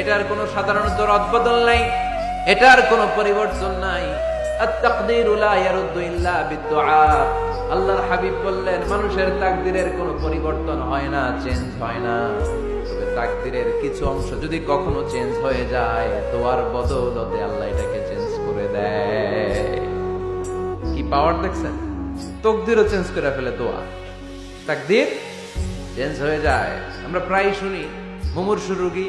এটার কোনো সাধারণত রদবদল নাই, এটার কোনো পরিবর্তন নাই। আল্লাহর হাবিব বললেন, মানুষের তাকদিরের কোনো পরিবর্তন হয় না, চেঞ্জ হয় না। তাকদিরের কিছু অংশ যদি কখনো চেঞ্জ হয়ে যায় আল্লাহ এটাকে চেঞ্জ করে দেয়। কি পাওয়ার দেখছেন? তকদিরও চেঞ্জ করে ফেলে তোয়া তাকদির চেঞ্জ হয়ে যায়। আমরা প্রায় শুনি, মুমূর্ষু রুগী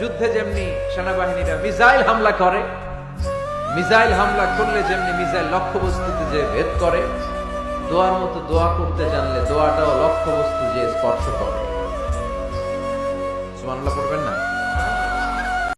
যুদ্ধে যেমনি সেনাবাহিনীরা মিসাইল হামলা করে, মিসাইল হামলা করলে যেমনি মিসাইল লক্ষ্যবস্তুতে যে ভেদ করে, দোয়ার মতো দোয়া করতে জানলে দোয়াটাও লক্ষ্য লক্ষ্যবস্তু যে স্পর্শ করে। পড়বেন না?